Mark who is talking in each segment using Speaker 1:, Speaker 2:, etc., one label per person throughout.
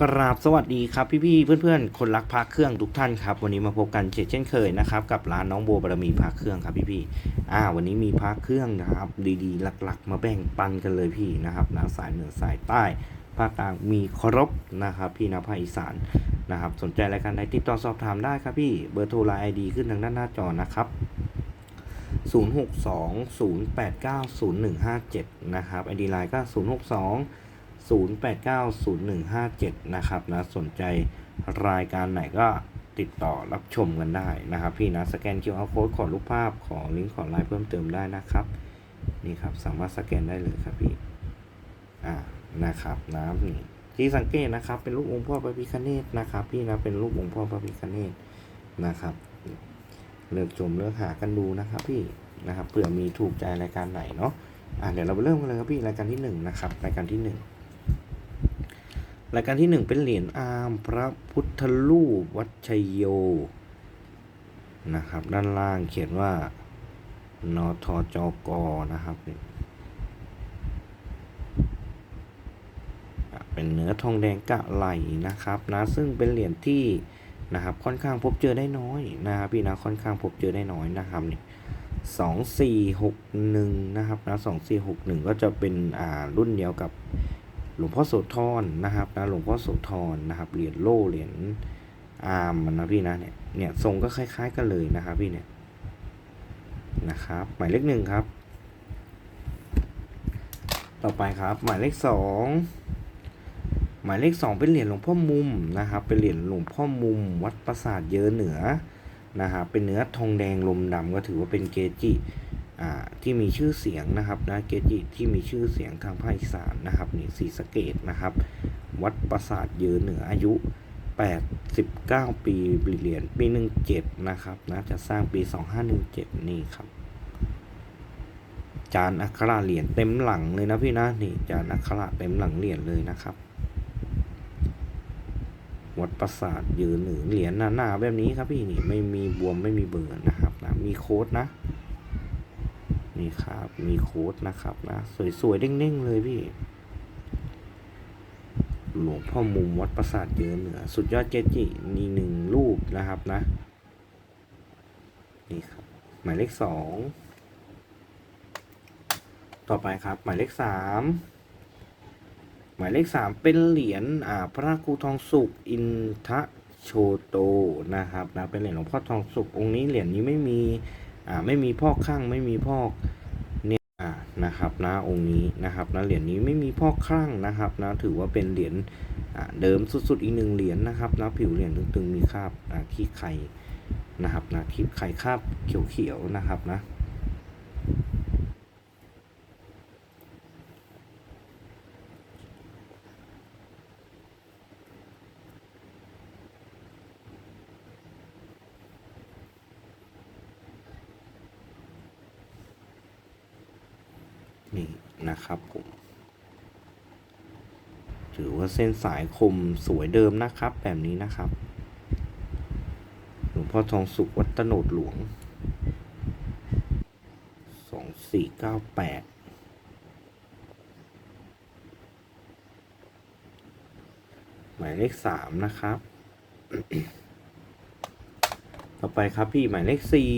Speaker 1: กราบสวัสดีครับพี่ๆเพื่อนๆ คนรักพระเครื่องทุกท่านครับ วันนี้มาพบกันเช่นเคยนะครับ กับร้านน้องโบบารมีพระเครื่องครับพี่ๆอ่า วันนี้มีพระเครื่องนะครับ ดีๆ หลักๆ มาแบ่งปันกันเลยพี่นะครับนะสายเหนือสายใต้ภาคกลางมีครบนะครับ พี่นะภาคอีสานนะครับ สนใจรายการใดติดต่อสอบถามได้ครับพี่เบอร์โทรไลน์ไอดีขึ้นทางด้านหน้าจอนะครับ0620890157 นะครับ ID ไลน์ก็ 062 0890157นะครับนะสนใจรายการไหนก็ติดต่อรับชมกันได้นะครับ พี่นะสแกน QR code ขอรูปภาพขอลิงก์ขอไลน์เพิ่มเติมได้นะครับนี่ครับสามารถสแกนได้เลยครับพี่อ่านะครับนะนี่ที่สังเกตนะครับเป็นรูปองค์พ่อพระพิฆเนศนะครับ พี่นะเป็นรูปองค์พ่อพระพิฆเนศนะครับ เลือกชมเลือกหากันดูนะครับ พี่นะครับเผื่อมีถูกใจรายการไหนเนาะอ่าเดี๋ยวเราไปเริ่มกันเลยครับพี่รายการที่หนึ่งนะครับรายการที่หนึ่ง รายการที่หนึ่งเป็นเหรียญอาร์มพระพุทธรูปวัดชัยโยนะครับ ด้านล่างเขียนว่านทจกนะครับเป็นเนื้อทองแดงกะไหลนะครับนะซึ่งเป็นเหรียญที่นะครับค่อนข้างพบเจอได้น้อยนะครับพี่นะค่อนข้างพบเจอได้น้อยนะครับนี่สองสี่หกหนึ่งนะครับนะสองสี่หกหนึ่งก็จะเป็นอ่ารุ่นเดียวกับ หลวงพ่อโสธรนะครับนะหลวงพ่อโสธรนะครับเหรียญโล่เหรียญอาร์มนะพี่นะเนี่ยเนี่ยทรงก็คล้าย ๆ กันเลยนะครับพี่เนี่ยนะครับ หมายเลขหนึ่งครับ ต่อไปครับหมายเลขสองหมายเลขสองเป็นเหรียญหลวงพ่อมุมนะครับ เป็นเหรียญหลวงพ่อมุม วัดปราสาทเยอเหนือนะครับเป็นเนื้อทองแดงลมดำก็ถือว่าเป็นเกจิ ที่มีชื่อเสียงนะครับนะเกจิที่มีชื่อเสียงทางภาคอีสานนะครับนี่ศรีสะเกดนะครับ วัดปราสาทยอะเหนืออายุ 89 ปีเหรียญปี 17 นะครับนะจะสร้างปี 2517 นี่ครับ จานอักขระเหรียญเต็มหลังเลยนะพี่นะนี่จานอักขระเต็มหลังเหรียญเลยนะครับ วัดปราสาทยืนเหนึ่งเหรียญหนาๆแบบนี้ครับพี่นี่ไม่มีบวมไม่มีเบอร์นะครับนะมีโค้ดนะ นี่ครับ มีโค้ดนะครับนะ สวยๆเด้งๆเลยพี่ หลวงพ่อมุมวัดปราสาทเยอะเหนือ สุดยอดเจจินี่หนึ่งรูปนะครับนะ นี่ครับ หมายเลขสอง ต่อไปครับ หมายเลขสามหมายเลขสามเป็นเหรียญอ่าพระครูทองสุกอินทะโชโตนะครับนะเป็นเหรียญหลวงพ่อทองสุกองค์นี้เหรียญนี้ไม่มี อ่าไม่มีพอกข้างไม่มีพอกเนี่ยนะครับนะองค์นี้นะครับนะเหรียญนี้ไม่มีพอกข้างนะครับนะถือว่าเป็นเหรียญเดิมสุดๆอีกหนึ่งเหรียญนะครับนะผิวเหรียญตึงๆมีคราบขี้ไข่นะครับนะขี้ไข่คราบเขียวๆนะครับนะ นะครับผมถือว่าเส้นสายคมสวยเดิมนะครับ แบบนี้นะครับ หลวงพ่อทองสุขวัตโนดหลวงสองสี่เก้าแปดหมายเลขสามนะครับ ต่อไปครับพี่หมายเลขสี่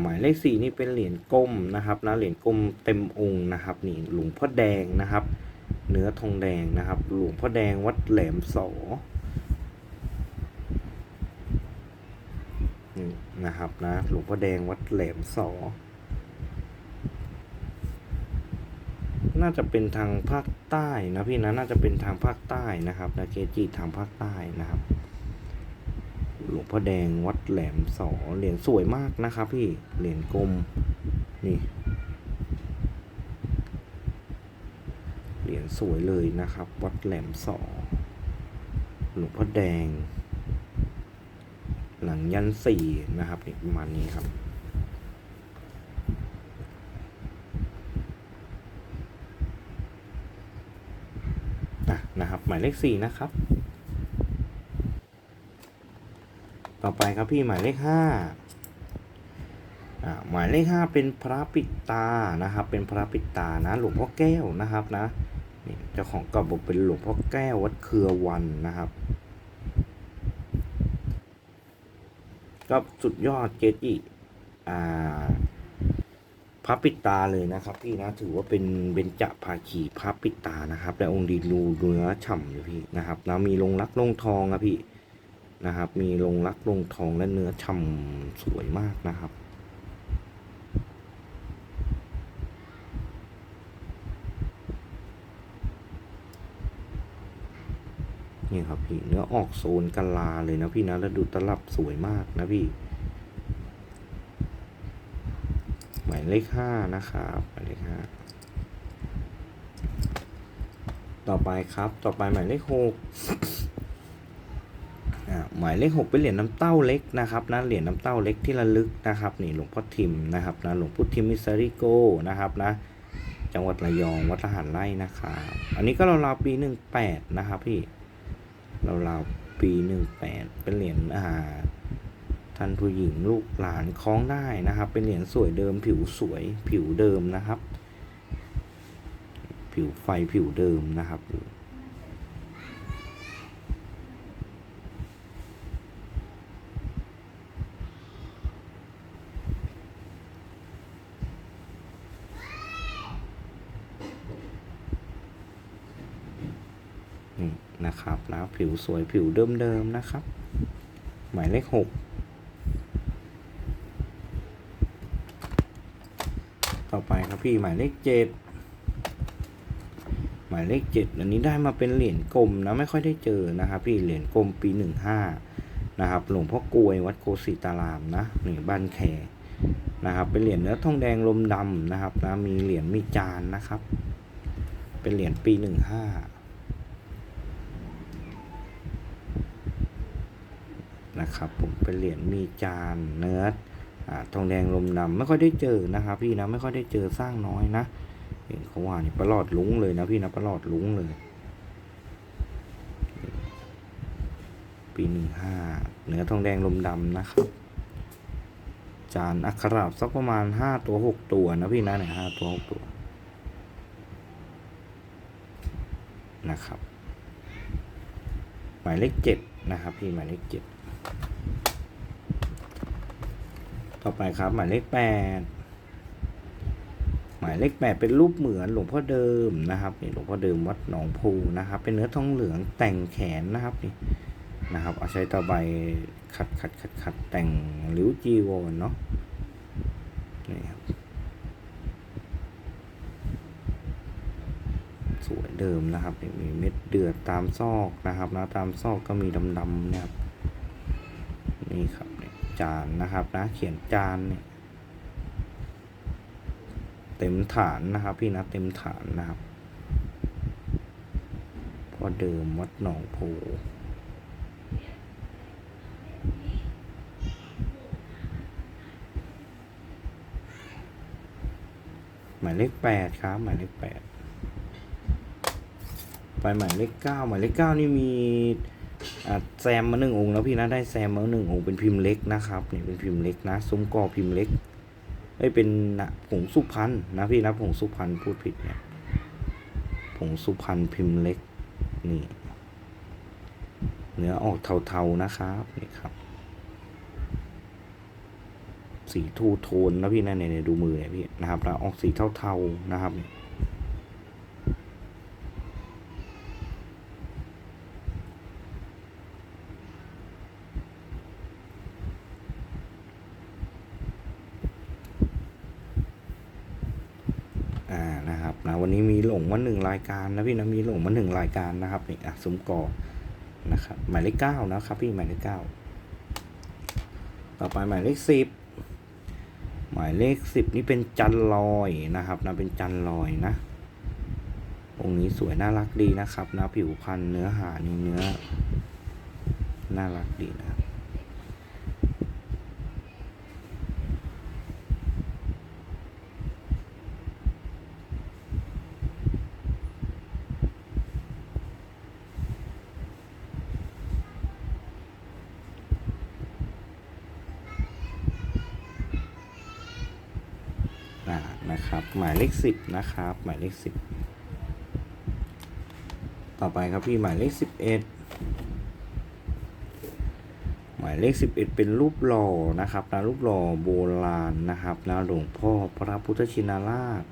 Speaker 1: หมายเลขสี่นี่เป็นเหรียญก้มนะครับนะเหรียญก้มเต็มองค์นะครับนี่หลวงพ่อแดงนะครับ เนื้อทองแดงนะครับ หลวงพ่อแดงวัดแหลมสอนี่นะครับนะหลวงพ่อแดงวัดแหลมสอน่าจะเป็นทางภาคใต้นะพี่นะน่าจะเป็นทางภาคใต้นะครับนะเกจิทางภาคใต้นะครับ หลวงพ่อแดงวัดแหลมสอเหรียญสวยมากนะครับพี่ เหรียญกลม นี่ เหรียญสวยเลยนะครับ วัดแหลมสอหลวงพ่อแดง หลังยันสี่นะครับนี่ประมาณนี้ครับอะนะครับ หมายเลขสี่นะครับ ต่อไปครับพี่หมายเลขห้าอ่าหมายเลขห้าเป็นพระปิตานะครับ เป็นพระปิตานะ หลวงพ่อแก้วนะครับนะนี่เจ้าของก็บอกเป็นหลวงพ่อแก้ววัดเครือวันนะครับก็สุดยอดเกจิอ่าพระปิตาเลยนะครับ พี่นะถือว่าเป็นเบญจภาคีพระปิตานะครับ และองค์ดีรูเนื้อฉ่ำอยู่พี่นะครับแล้วมีลงรักลงทองอะพี่ นะครับ มีลงรักลงทองและเนื้อฉ่ำสวยมากนะครับ นี่ครับพี่เนื้อออกโซนกะลาเลยนะพี่นะ แล้วดูตลับสวยมากนะพี่ หมายเลขห้านะครับหมายเลขห้าต่อไปครับ ต่อไปหมายเลขหก หมายเลขหกเป็นเหรียญน้ำเต้าเล็กนะครับนะเหรียญน้ำเต้าเล็กที่ระลึกนะครับนี่หลวงพ่อทิมนะครับนะหลวงพ่อทิมมิสซาริโกนะครับนะจังหวัดระยองวัดทหารไร่นะครับอันนี้ก็ราวๆปีหนึ่งแปดนะครับพี่ราวๆปีหนึ่งแปดเป็นเหรียญอ่าท่านผู้หญิงลูกหลานคล้องได้นะครับ เป็นเหรียญสวยเดิมผิวสวยผิวเดิมนะครับ ผิวไฟผิวเดิมนะครับ นี่นะครับนะ ผิวสวยผิวเดิมๆนะครับ หมายเลขหกต่อไปครับพี่หมายเลขเจ็ดหมายเลขเจ็ดอันนี้ได้มาเป็นเหรียญกลมนะไม่ค่อยได้เจอนะครับพี่เหรียญกลมปีหนึ่งห้านะครับหลวงพ่อกลวยวัดโกศิตารามนะหนี่งบ้านแคนะครับเป็นเหรียญเนื้อทองแดงลมดำนะครับนะมีเหรียญมีจานนะครับ เป็นเหรียญปีหนึ่งห้า นะครับผมเป็นเหรียญมีจานเนื้อทองแดงลมดำไม่ค่อยได้เจอนะครับ พี่นะไม่ค่อยได้เจอสร้างน้อยนะเห็นเขาว่านี่ประหลอดลุ้งเลยนะพี่นะประหลอดลุ้งเลย ปีหนึ่งห้าเนื้อทองแดงลมดำนะครับ จานอักขระสักประมาณห้าตัวหกตัวนะพี่นะเนี่ยห้าตัวหกตัวนะครับ หมายเลขเจ็ดนะครับ พี่หมายเลขเจ็ด ต่อไปครับ หมายเลขแปดหมายเลขแปดเป็นรูปเหมือนหลวงพ่อเดิมนะครับนี่หลวงพ่อเดิมวัดหนองพูนะครับ เป็นเนื้อทองเหลืองแต่งแขนนะครับนี่นะครับ เอาใช้ตะไบขัดขัดขัดขัดแต่งริ้วจีวรเนาะนี่ครับสวยเดิมนะครับมีเม็ดเดือดตามซอกนะครับนะตามซอกก็มีดำๆนะครับนี่ครับ จานนะครับนะเขียนจานเนี่ยเต็มฐานนะครับ พี่นะเต็มฐานนะครับพอเดิมวัดหนองโพหมายเลขแปดครับ หมายเลขแปดไปหมายเลขเก้าหมายเลขเก้านี่มี แซมมาหนึ่งองค์แล้วพี่นะได้แซมมาหนึ่งองค์เป็นพิมพ์เล็กนะครับนี่เป็นพิมพ์เล็กนะซุ้มกอพิมพ์เล็กเอ้ยเป็นนะผงสุพรรณนะพี่นะผงสุพรรณพูดผิดเนี่ยผงสุพรรณพิมพ์เล็กนี่เนื้อออกเทาๆนะครับนี่ครับ สีทูโทนนะพี่นะเนี่ยเนี่ยดูมือเนี่ยพี่นะครับแล้วออกสีเทาๆนะครับเนี่ย อ่านะครับนะวันนี้มีหลงมาหนึ่ง รายการนะพี่นะมีลงมาหนึ่งรายการนะครับนี่อะซุ้มกอนะครับหมายเลขเก้านะครับพี่หมายเลขเก้าต่อไปหมายเลขสิบหมายเลขสิบนี่เป็นจันลอยนะครับนะเป็นจันลอยนะองค์นี้สวยน่ารักดีนะครับนะผิวพรรณเนื้อหานี่เนื้อน่ารักดีนะครับ อ่านะครับ หมายเลขสิบนะครับ หมายเลขสิบต่อไปครับพี่หมายเลขสิบเอ็ดหมายเลขสิบเอ็ดเป็นรูปหล่อนะครับนะรูปหล่อโบราณนะครับนะหลวงพ่อพระพุทธชินราช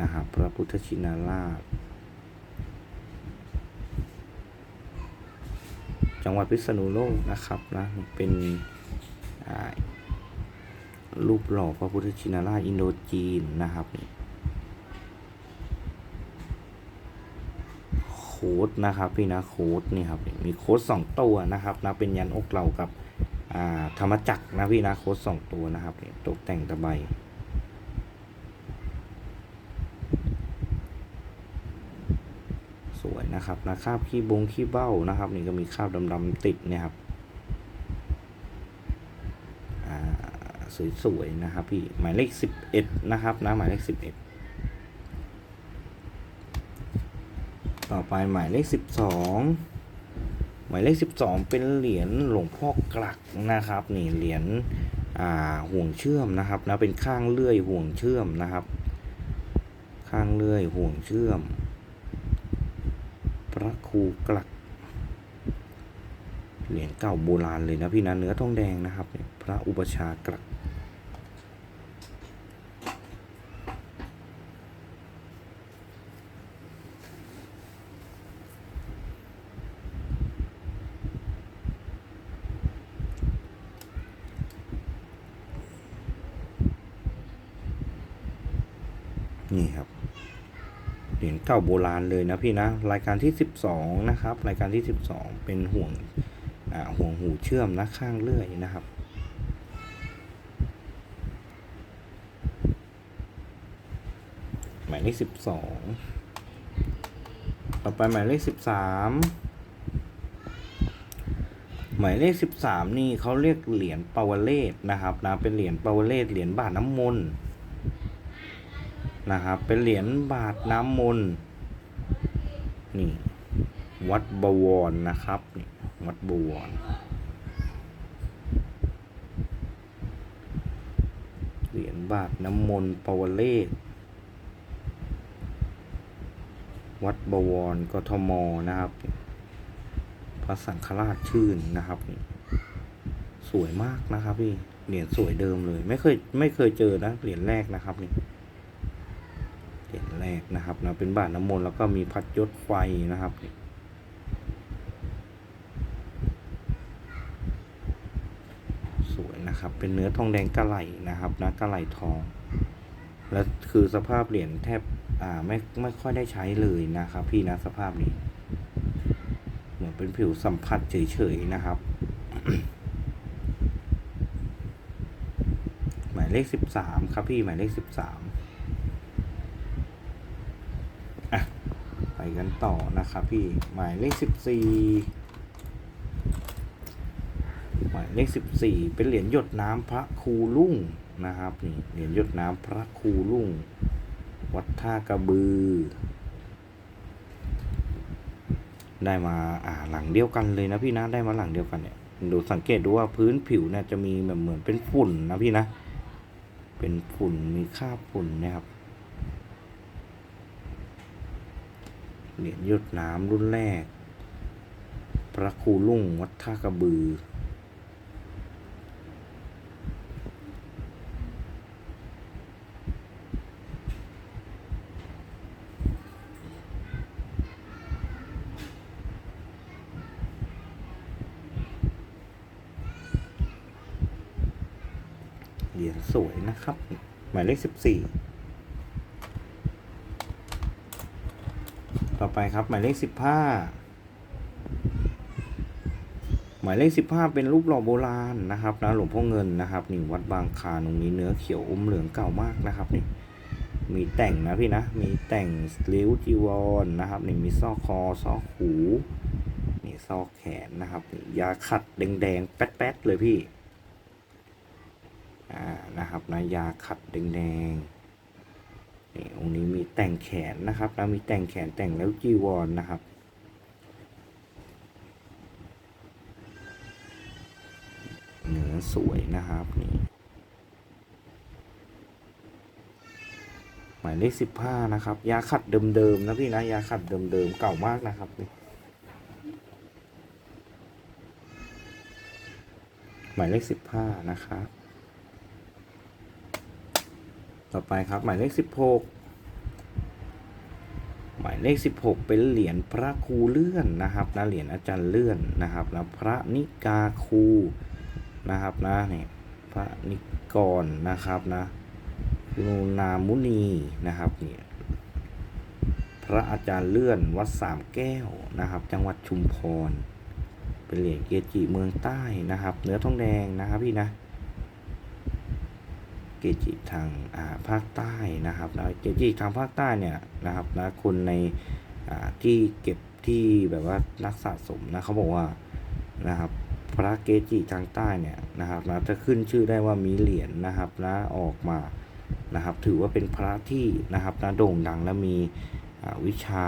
Speaker 1: นะครับพระพุทธชินราช จังหวัดพิษณุโลกนะครับนะเป็นอ่า รูปหล่อพระพุทธชินราชอินโดจีนนะครับโค้ดนะครับพี่นะโค้ดนี่ครับมีโค้ดสองตัวนะครับนะเป็นยันอกเรากับธรรมจักรนะพี่นะโค้ดสองตัวนะครับตกแต่งตะไบสวยนะครับนะคราบขี้บงขี้เบ้านะครับ นี่ก็มีคราบดำๆติดนี่ยครับอ่า สวยๆนะครับพี่หมายเลขสิบเอ็ดนะครับนะหมายเลขสิบเอ็ดต่อไปหมายเลขสิบสองหมายเลขสิบสองเป็นเหรียญหลวงพ่อกลักนะครับนี่เหรียญห่วงเชื่อมนะครับนะเป็นข้างเลื่อยห่วงเชื่อมนะครับ ข้างเลื่อยห่วงเชื่อม พระครูกลัก เหรียญเก่าโบราณเลยนะพี่นะเนื้อทองแดงนะครับพระอุปชากลักนี่ครับเหรียญเก่าโบราณเลยนะพี่นะ รายการที่ 12 นะครับ รายการที่ 12 เป็นห่วง ห่วงหูเชื่อมนะข้างเลื่อยนะครับหมายเลข12ต่อไปหมายเลข13หมายเลข13นี่เขาเรียกเหรียญปาวเลศนะครับนะเป็นเหรียญปาวเลศเหรียญบาทน้ำมนต์นะครับเป็นเหรียญบาทน้ำมนต์นี่วัดบวรนะครับนี่ วัดบวรเหรียญบาทน้ำมนต์ปวเลศวัดบวรกทมนะครับ พระสังฆราชชื่นนะครับ สวยมากนะครับพี่เหรียญสวยเดิมเลย ไม่เคยไม่เคยเจอนะเหรียญแรกนะครับนี่เหรียญแรกนะครับนะเป็นบาทน้ำมนต์แล้วก็มีพัดยศไฟนะครับสวย นะครับ เป็นเนื้อทองแดงกะไหลนะครับนะกะไหลทอง และคือสภาพเหรียญแทบอ่าไม่ไม่ค่อยได้ใช้เลยนะครับ พี่นะสภาพนี้ เหมือนเป็นผิวสัมผัสเฉยๆนะครับ หมายเลขสิบสามครับพี่หมายเลขสิบสามไปกันต่อนะครับพี่หมายเลขสิบสี่ เลขสิบสี่เป็นเหรียญหยดน้ำพระครูลุ่งนะครับนี่เหรียญหยดน้ำพระครูลุ่ง วัดท่ากระบือ ได้มาอ่าหลังเดียวกันเลยนะพี่นะได้มาหลังเดียวกันเนี่ยดูสังเกตดูว่าพื้นผิวเนี่ยจะมีแบบเหมือนเป็นฝุ่นนะพี่นะ เป็นฝุ่นมีคราบฝุ่นนะครับเหรียญหยดน้ำรุ่นแรก พระครูลุ่งวัดท่ากระบือ เหรียญสวยนะครับ หมายเลขสิบสี่ต่อไปครับหมายเลขสิบห้าหมายเลขสิบห้าเป็นรูปหล่อโบราณนะครับนะหลวงพ่อเงินนะครับนี่วัดบางคาตรงนี้เนื้อเขียวอมเหลืองเก่ามากนะครับนี่มีแต่งนะพี่นะ มีแต่งริ้วจีวรนะครับนี่มีซอกคอซอกหูนี่ซอกแขนนะครับยาขัดแดงๆแป๊ดๆเลยพี่ นะครับนะยาขัดแดงๆนี่องค์นี้มีแต่งแขนนะครับแล้วมีแต่งแขนแต่งแล้วจีวรนนะครับเนื้อสวยนะครับนี่หมายเลขสิบห้านะครับ ยาขัดเดิมๆนะพี่นะยาขัดเดิมๆเก่ามากนะครับนี่หมายเลขสิบห้านะครับ ต่อไปครับหมายเลขสิบหกหมายเลขสิบหกเป็นเหรียญพระครูเลื่อนนะครับนะเหรียญอาจารย์เลื่อนนะครับนะพระนิกาครูนะครับนะเนี่ยพระนิกรนะครับนะนุนามุนีนะครับเนี่ยพระอาจารย์เลื่อนวัดสามแก้วนะครับ จังหวัดชุมพร เป็นเหรียญเกจิเมืองใต้นะครับ เนื้อทองแดงนะครับพี่นะ เกจิทางาภาคใต้นะครับนะเกจิทางภาคใต้เนี่ยนะครับนะคนในที่เก็บที่แบบว่านักสะสมนะเขาบอกว่านะครับพระเกจิทางใต้เนี่ยนะครับนะจะขึ้นชื่อได้ว่ามีเหรียญนะครับนะออกมานะครับ ถือว่าเป็นพระที่นะครับนะโด่งดังและมีวิชา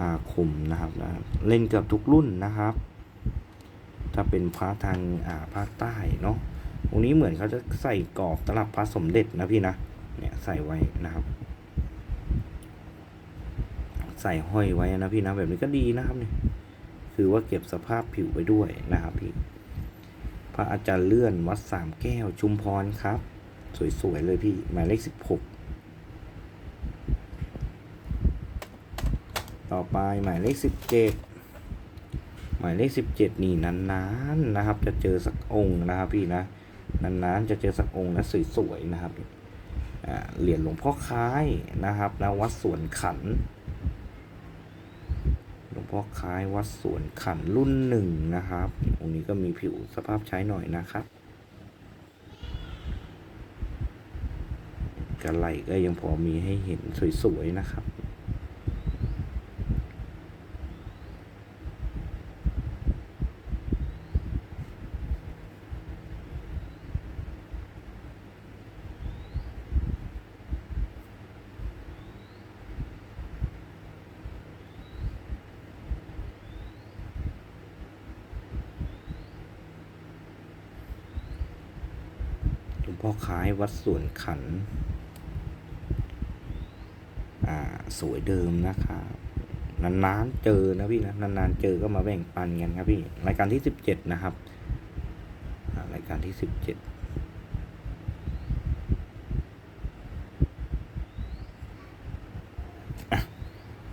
Speaker 1: อาคมนะครับนะเล่นเกือบทุกรุ่นนะครับ ถ้าเป็นพระทางภาคใต้เนาะ ตรงนี้เหมือนเขาจะใส่กรอบตลับพระสมเด็จนะพี่นะ เนี่ยใส่ไว้นะครับ ใส่ห้อยไว้นะพี่นะแบบนี้ก็ดีนะครับเนี่ย คือว่าเก็บสภาพผิวไปด้วยนะครับพี่ พระอาจารย์เลื่อนวัดสามแก้วชุมพรครับ สวยๆเลยพี่หมายเลขสิบหกต่อไปหมายเลขสิบเจ็ดหมายเลขสิบเจ็ดนี่นานๆนะครับ จะเจอสักองค์นะครับพี่นะ นานๆจะเจอสักองค์นะสวยๆนะครับเหรียญหลวงพ่อค้ายนะครับนะวัดสวนขัน หลวงพ่อค้ายวัดสวนขันรุ่นหนึ่งนะครับองค์นี้ก็มีผิวสภาพใช้หน่อยนะครับกระไหลก็ยังพอมีให้เห็นสวยๆนะครับ พ่อค้ายวัดสวนขัน อ่า สวยเดิมนะครับนานๆเจอนะพี่นะนานๆเจอก็มาแบ่งปันกันครับพี่รายการที่สิบเจ็ดนะครับรายการที่สิบเจ็ด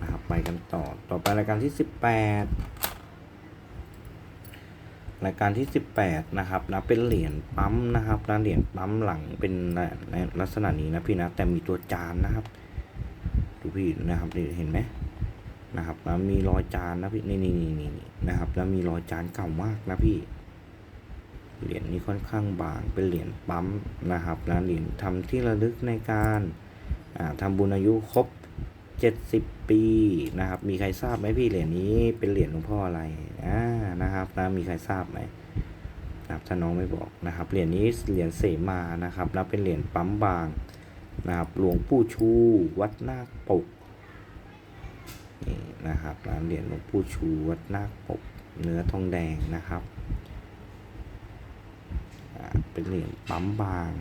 Speaker 1: นะครับไปกันต่อต่อไปรายการที่สิบแปด รายการที่ 18 นะครับนะเป็นเหรียญปั๊มนะครับนะเหรียญปั๊มหลังเป็นในลักษณะนี้นะพี่นะแต่มีตัวจานนะครับดูพี่นะครับเห็นไหมนะครับนะมีรอยจานนะพี่นี่นี่นี่นี่นะครับแล้วมีรอยจานเก่ามากนะพี่เหรียญนี้ค่อนข้างบางเป็นเหรียญปั๊มนะครับนะเหรียญทำที่ระลึกในการอ่าทำบุญอายุครบ 70ปีนะครับ มีใครทราบไหมพี่เหรียญนี้เป็นเหรียญหลวงพ่ออะไรอ่านะครับนะมีใครทราบไหมนะครับถ้าน้องไม่บอกนะครับเหรียญนี้เหรียญเสมานะครับแล้วเป็นเหรียญปั๊มบางนะครับหลวงปู่ชู วัดนาคปกนี่นะครับนะเหรียญหลวงปู่ชูวัดนาคปก เนื้อทองแดงนะครับ เป็นเหรียญปั๊มบาง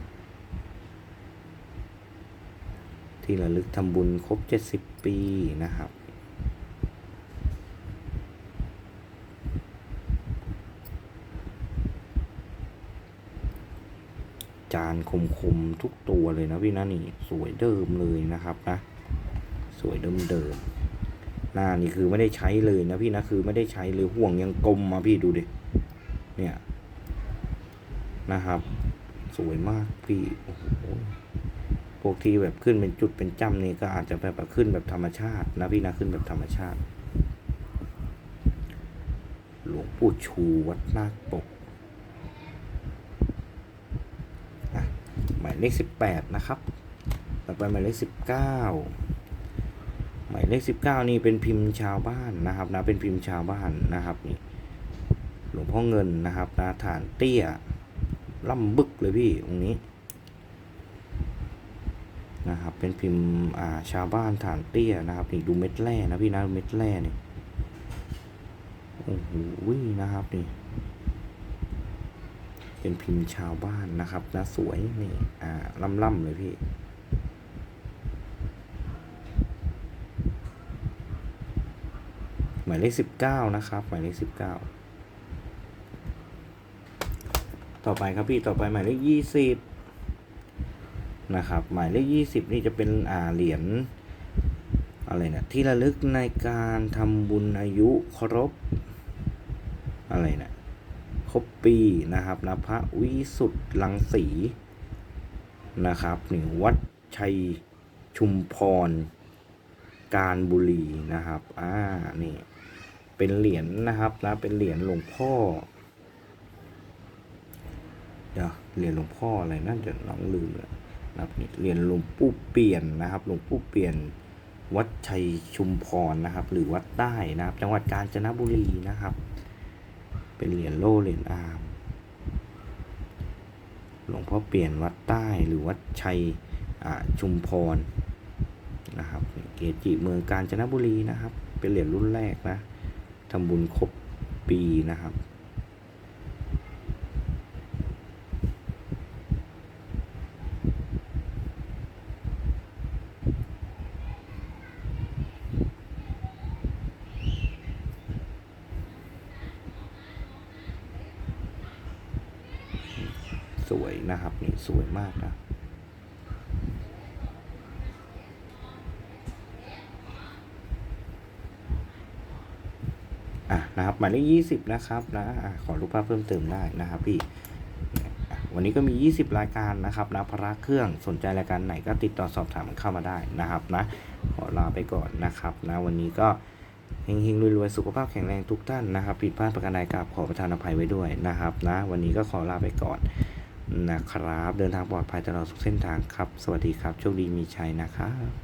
Speaker 1: ที่ระลึกทำบุญครบ 70 ปีนะครับ จานคมคมๆทุกตัวเลยนะพี่นะนี่สวยเดิมเลยนะครับนะ สวยเดิมเดิมหน้านี่คือไม่ได้ใช้เลยนะพี่นะคือไม่ได้ใช้เลยห่วงยังกลมมาพี่ดูดิเนี่ยนะครับ สวยมากพี่โอ้โห พวกที่แบบขึ้นเป็นจุดเป็นจ้ำนี่ก็อาจจะแบบขึ้นแบบธรรมชาตินะพี่นะขึ้นแบบธรรมชาติ หลวงปู่ชูวัดนาคปกอะหมายเลขสิบแปดนะครับ ต่อไปหมายเลขสิบเก้าหมายเลขสิบเก้านี่เป็นพิมพ์ชาวบ้านนะครับนะเป็นพิมพ์ชาวบ้านนะครับนี่หลวงพ่อเงินนะครับนะฐานเตี้ยล่ำบึกเลยพี่ตรงนี้ะครับ เป็นพิมพ์อ่าชาวบ้านฐานเตี้ยนะครับนี่ดูเม็ดแร่นะพี่นะเม็ดแร่เนี่ยโอ้โหนะครับนี่เป็นพิมพ์ชาวบ้านนะครับนะสวยนี่อ่าล่ำๆเลยพี่หมายเลขสิบเก้านะครับ หมายเลขสิบเก้าต่อไปครับพี่ต่อไปหมายเลขยี่สิบ นะครับ หมายเลขยี่สิบนี่จะเป็นอ่าเหรียญอะไรนะที่ระลึกในการทำบุญอายุครบอะไรนะครบปีนะครับนะพระวิสุทธ์ลังสีนะครับนี่วัดชัยชุมพร การบุรีนะครับอ่านี่เป็นเหรียญนะครับนะเป็นเหรียญหลวงพ่อเดี๋ยวเหรียญหลวงพ่ออะไรนั่นเดี๋ยวน้องลืมแล้ว นะครับเรียญหลวงปู่เปลี่ยนนะครับหลวงปู่เปลี่ยนวัดชัยชุมพรนะครับ หรือวัดใต้นะครับ จังหวัดกาญจนบุรีนะครับ เป็นเหรียญโล่เหรียญอามหลวงพ่อเปลี่ยนวัดใต้หรือวัดชัยอ่าชุมพรนะครับ เกจิเมืองกาญจนบุรีนะครับ เป็นเหรียญรุ่นแรกนะทำบุญครบปีนะครับ ส วยนะครับนี่สวยมากนะอะนะครับหมายเลขยี่สิบนะครับนะอะขอรูปภาพเพิ่มเติมได้นะครับพี่วันนี้ก็มี 20 รายการนะครับนะพระเครื่องสนใจรายการไหนก็ติดต่อสอบถามเข้ามาได้นะครับนะขอลาไปก่อนนะครับนะวันนี้ก็เฮงๆรวยๆสุขภาพแข็งแรงทุกท่านนะครับผิดพลาดประการใดกราบขอประทานอภัยไว้ด้วยนะครับนะวันนี้ก็ขอลาไปก่อน นะครับ เดินทางปลอดภัยตลอดทุกเส้นทางครับ สวัสดีครับ โชคดีมีชัยนะครับ